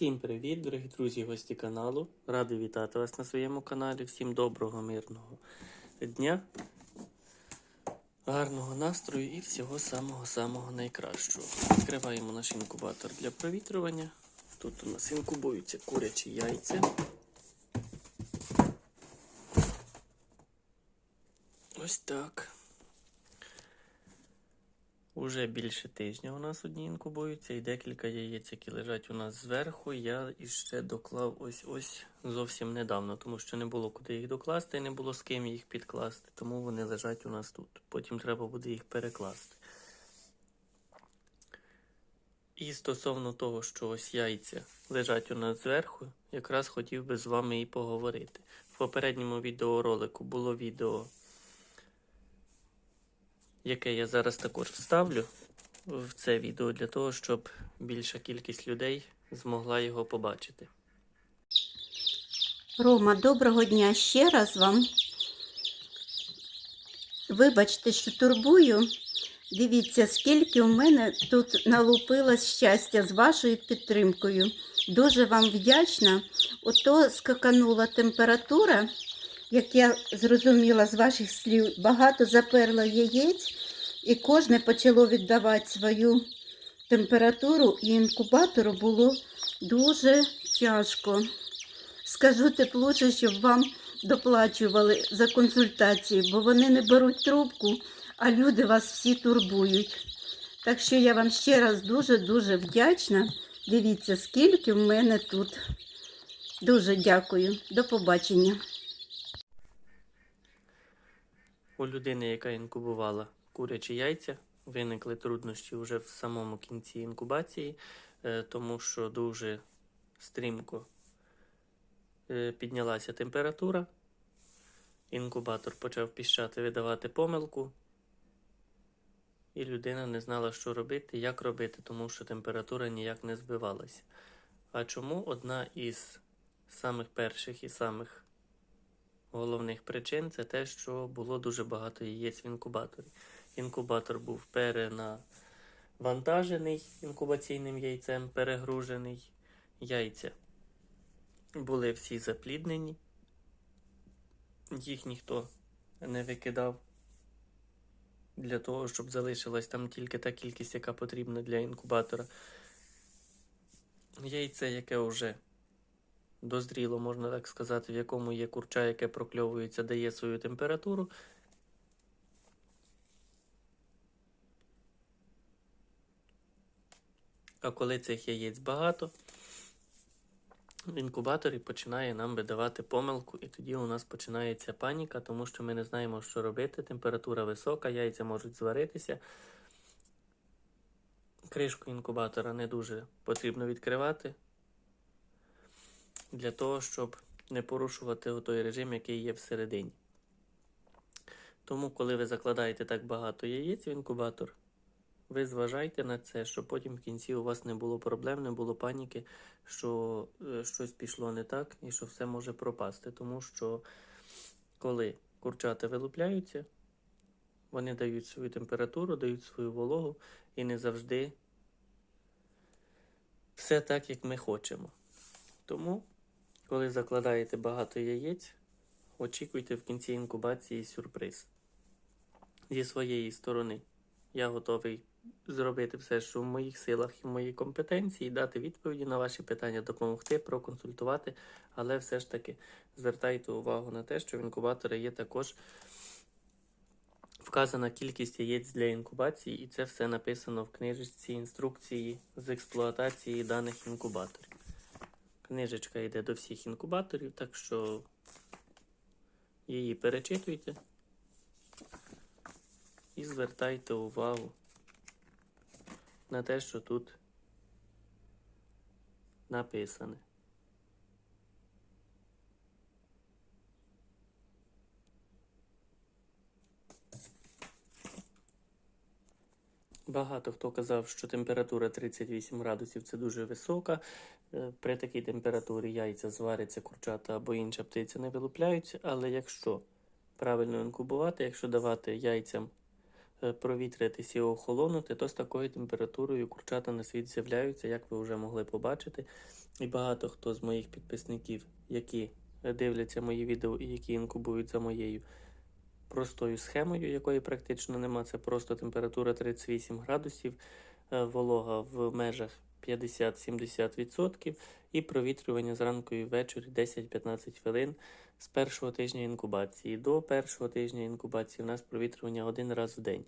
Всім привіт, дорогі друзі, гості каналу. Радий вітати вас на своєму каналі. Всім доброго, мирного дня, гарного настрою і всього самого-самого найкращого. Відкриваємо наш інкубатор для провітрювання. Тут у нас інкубуються курячі яйця. Ось так. Уже більше тижня у нас одні інкубуються і декілька яєць, які лежать у нас зверху. Я іще доклав ось ось зовсім недавно, тому що не було куди їх докласти і не було з ким їх підкласти, тому вони лежать у нас тут. Потім треба буде їх перекласти. І стосовно того, що ось яйця лежать у нас зверху, якраз хотів би з вами і поговорити. В попередньому відеоролику було відео яке я зараз також вставлю в це відео для того, щоб більша кількість людей змогла його побачити. Рома, доброго дня ще раз вам. Вибачте, що турбую. Дивіться, скільки у мене тут налупилось щастя з вашою підтримкою. Дуже вам вдячна. Ото скаканула температура, як я зрозуміла з ваших слів, багато заперло яєць, і кожне почало віддавати свою температуру, і інкубатору було дуже тяжко. Скажу тепліше, щоб вам доплачували за консультації, бо вони не беруть трубку, а люди вас всі турбують. Так що я вам ще раз дуже-дуже вдячна. Дивіться, скільки в мене тут. Дуже дякую. До побачення. У людини, яка інкубувала курячі яйця, виникли труднощі вже в самому кінці інкубації, е, тому що дуже стрімко е, піднялася температура. Інкубатор почав піщати, видавати помилку, і людина не знала, що робити, як робити, тому що температура ніяк не збивалася. А чому одна із самих перших і самих головних причин це те, що було дуже багато яєць в інкубаторі. Інкубатор був перенавантажений інкубаційним яйцем, перегружений. Яйця були всі запліднені, їх ніхто не викидав для того, щоб залишилась там тільки та кількість, яка потрібна для інкубатора. Яйце, яке вже дозріло, можна так сказати, в якому є курча, яке прокльовується, дає свою температуру. А коли цих яєць багато, в інкубаторі починає нам видавати помилку, і тоді у нас починається паніка, тому що ми не знаємо, що робити. Температура висока, яйця можуть зваритися. Кришку інкубатора не дуже потрібно відкривати для того, щоб не порушувати той режим, який є всередині. Тому, коли ви закладаєте так багато яєць в інкубатор, ви зважайте на це, щоб потім в кінці у вас не було проблем, не було паніки, що е, щось пішло не так і що все може пропасти. Тому що коли курчата вилупляються, вони дають свою температуру, дають свою вологу і не завжди все так, як ми хочемо. Тому, коли закладаєте багато яєць, очікуйте в кінці інкубації сюрприз. Зі своєї сторони я готовий зробити все, що в моїх силах і в моїй компетенції, дати відповіді на ваші питання, допомогти, проконсультувати, але все ж таки звертайте увагу на те, що в інкубатора є також вказана кількість яєць для інкубації, і це все написано в книжечці інструкції з експлуатації даних інкубаторів. Книжечка йде до всіх інкубаторів, так що її перечитуйте і звертайте увагу на те, що тут написане. Багато хто казав, що температура 38 градусів це дуже висока. Е, При такій температурі яйця зваряться курчата або інша птиця не вилупляються. Але якщо правильно інкубувати, якщо давати яйцям е, провітритись і охолонути, то з такою температурою курчата на світ з'являються, як ви вже могли побачити. І багато хто з моїх підписників, які е, дивляться мої відео і які інкубують за моєю простою схемою, якої практично нема, це просто температура 38 градусів, е, волога в межах 50-70% і провітрювання зранку і ввечері 10-15 хвилин з першого тижня інкубації. До першого тижня інкубації у нас провітрювання один раз в день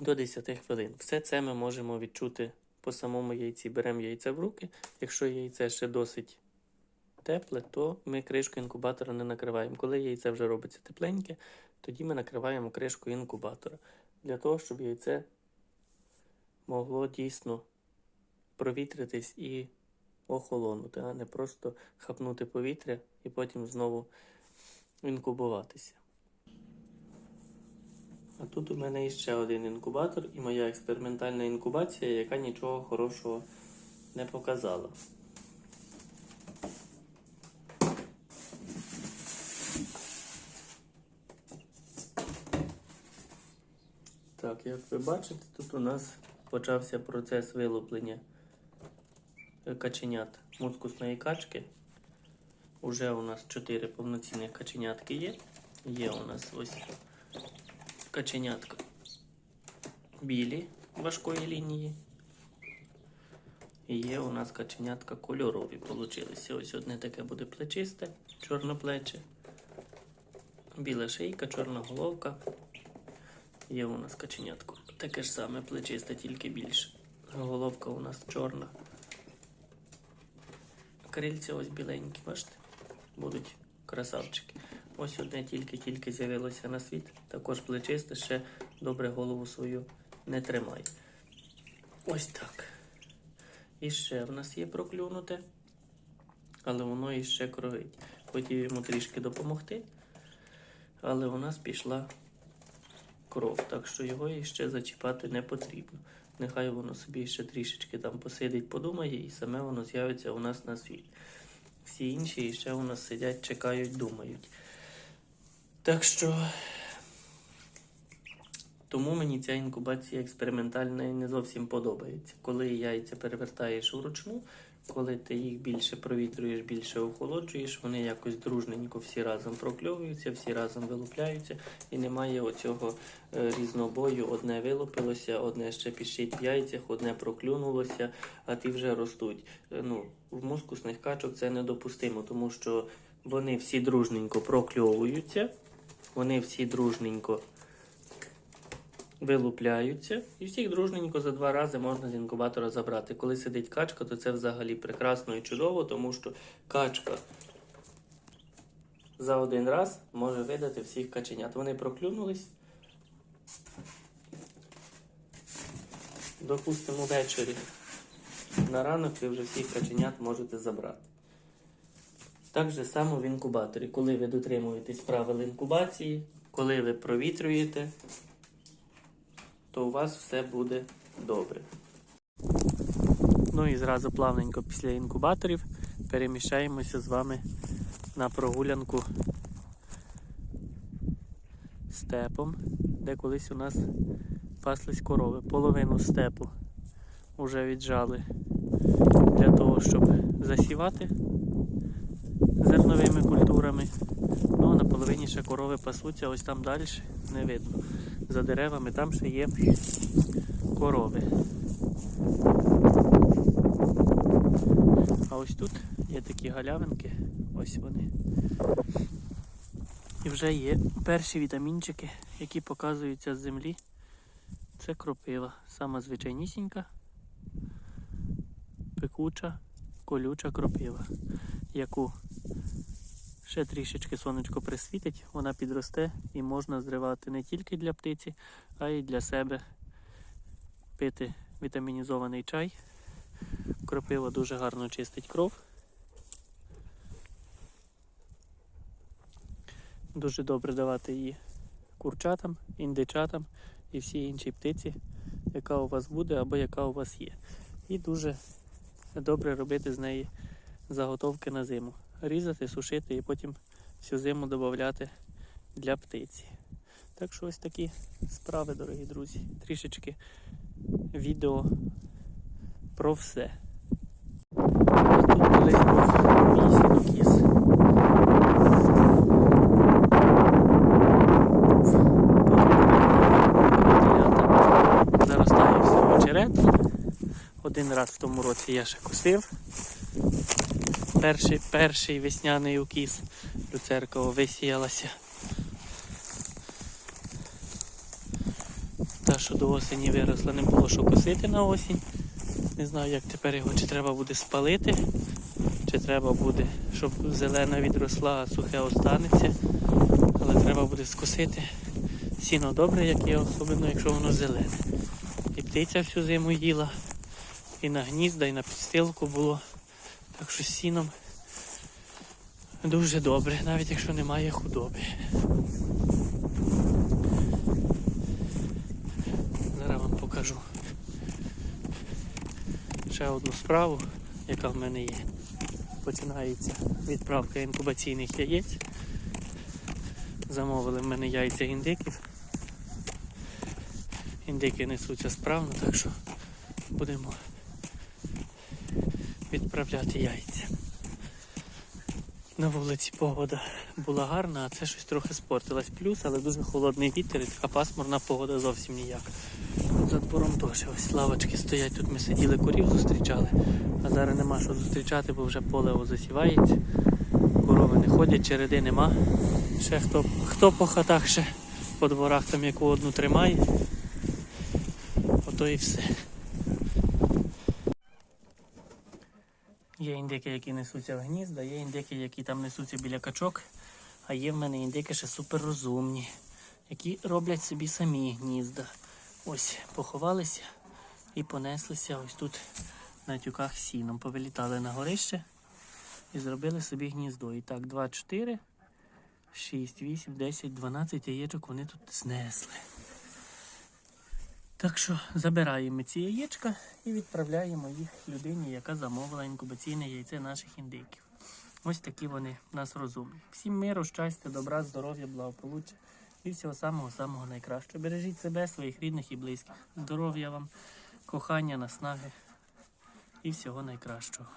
до 10 хвилин. Все це ми можемо відчути по самому яйці. Беремо яйце в руки. Якщо яйце ще досить тепле, то ми кришку інкубатора не накриваємо. Коли яйце вже робиться тепленьке, тоді ми накриваємо кришку інкубатора. Для того, щоб яйце могло дійсно провітритись і охолонути, а не просто хапнути повітря і потім знову інкубуватися. А тут у мене ще один інкубатор і моя експериментальна інкубація, яка нічого хорошого не показала. Як ви бачите, тут у нас почався процес вилуплення е, каченят мускусної качки. Уже у нас 4 повноцінних каченятки є. Є у нас ось каченятка білі важкої лінії. І є у нас каченятка кольорові получилися. Ось одне таке буде плечисте, чорноплече. Біла шийка, чорна головка. Є у нас каченятко. Таке ж саме плечисте, тільки більше. Головка у нас чорна. Крильця ось біленькі, бачите? Будуть красавчики. Ось одне тільки-тільки з'явилося на світ. Також плечисте, ще добре голову свою не тримай. Ось так. І ще в нас є проклюнуте, але воно іще кровить. Хотів йому трішки допомогти, але у нас пішла кров, так що його іще зачіпати не потрібно. Нехай воно собі ще трішечки там посидить, подумає, і саме воно з'явиться у нас на світ. Всі інші ще у нас сидять, чекають, думають. Так що тому мені ця інкубація експериментальна і не зовсім подобається. Коли яйця перевертаєш вручну, коли ти їх більше провітрюєш, більше охолоджуєш, вони якось дружненько всі разом прокльовуються, всі разом вилупляються, і немає оцього е, різнобою. Одне вилупилося, одне ще піщить в яйцях, одне проклюнулося, а ті вже ростуть. Е, Ну, в мускусних качок це недопустимо, тому що вони всі дружненько прокльовуються, вони всі дружненько вилупляються, і всіх дружненько за два рази можна з інкубатора забрати. Коли сидить качка, то це взагалі прекрасно і чудово, тому що качка за один раз може видати всіх каченят. Вони проклюнулись. Допустимо, ввечері на ранок ви вже всіх каченят можете забрати. Так же само в інкубаторі. Коли ви дотримуєтесь правил інкубації, коли ви провітрюєте, то у вас все буде добре. Ну і зразу плавненько після інкубаторів переміщаємося з вами на прогулянку степом, де колись у нас паслись корови. Половину степу вже віджали для того, щоб засівати зерновими культурами. Ну а на половині ще корови пасуться, ось там далі не видно. За деревами там ще є корови. А ось тут є такі галявинки, ось вони. І вже є перші вітамінчики, які показуються з землі. Це кропива, сама звичайнісінька, пекуча, колюча кропива, яку ще трішечки сонечко присвітить, вона підросте і можна зривати не тільки для птиці, а й для себе пити вітамінізований чай. Кропива дуже гарно чистить кров. Дуже добре давати її курчатам, індичатам і всій іншій птиці, яка у вас буде або яка у вас є. І дуже добре робити з неї заготовки на зиму. Різати, сушити і потім всю зиму додати для птиці. Так що ось такі справи, дорогі друзі. Трішечки відео про все. А тут колись був мій сінокіс. Заростає все очеретом. Один раз в тому році я ще косив. Перший, перший весняний укіс люцерка висіялася. Та, що до осені виросла, не було що косити на осінь. Не знаю, як тепер його чи треба буде спалити, чи треба буде, щоб зелена відросла, а сухе останеться. Але треба буде скосити. Сіно добре, як є, особливо якщо воно зелене. І птиця всю зиму їла, і на гнізда, і на підстилку було. Так що сіном дуже добре, навіть якщо немає худоби. Зараз вам покажу ще одну справу, яка в мене є. Починається відправка інкубаційних яєць. Замовили в мене яйця індиків. Індики несуться справно, так що будемо відправляти яйця. На вулиці погода була гарна, а це щось трохи спортилось. Плюс, але дуже холодний вітер і така пасмурна погода зовсім ніяк. За двором теж ось лавочки стоять. Тут ми сиділи корів зустрічали, а зараз нема що зустрічати, бо вже поле засівається. Корови не ходять, череди нема. Ще хто, хто по хатах ще по дворах там яку одну тримає. Ото і все. Є індики, які несуться в гнізда, є індики, які там несуться біля качок, а є в мене індики ще суперрозумні, які роблять собі самі гнізда. Ось поховалися і понеслися ось тут на тюках сіном. Повилітали на горище і зробили собі гніздо. І так, 2, 4, 6, 8, 10, 12 яєчок вони тут знесли. Так що забираємо ці яєчка і відправляємо їх людині, яка замовила інкубаційне яйце наших індиків. Ось такі вони нас розумні. Всім миру, щастя, добра, здоров'я, благополуччя і всього самого-самого найкращого. Бережіть себе, своїх рідних і близьких. Здоров'я вам, кохання, наснаги і всього найкращого.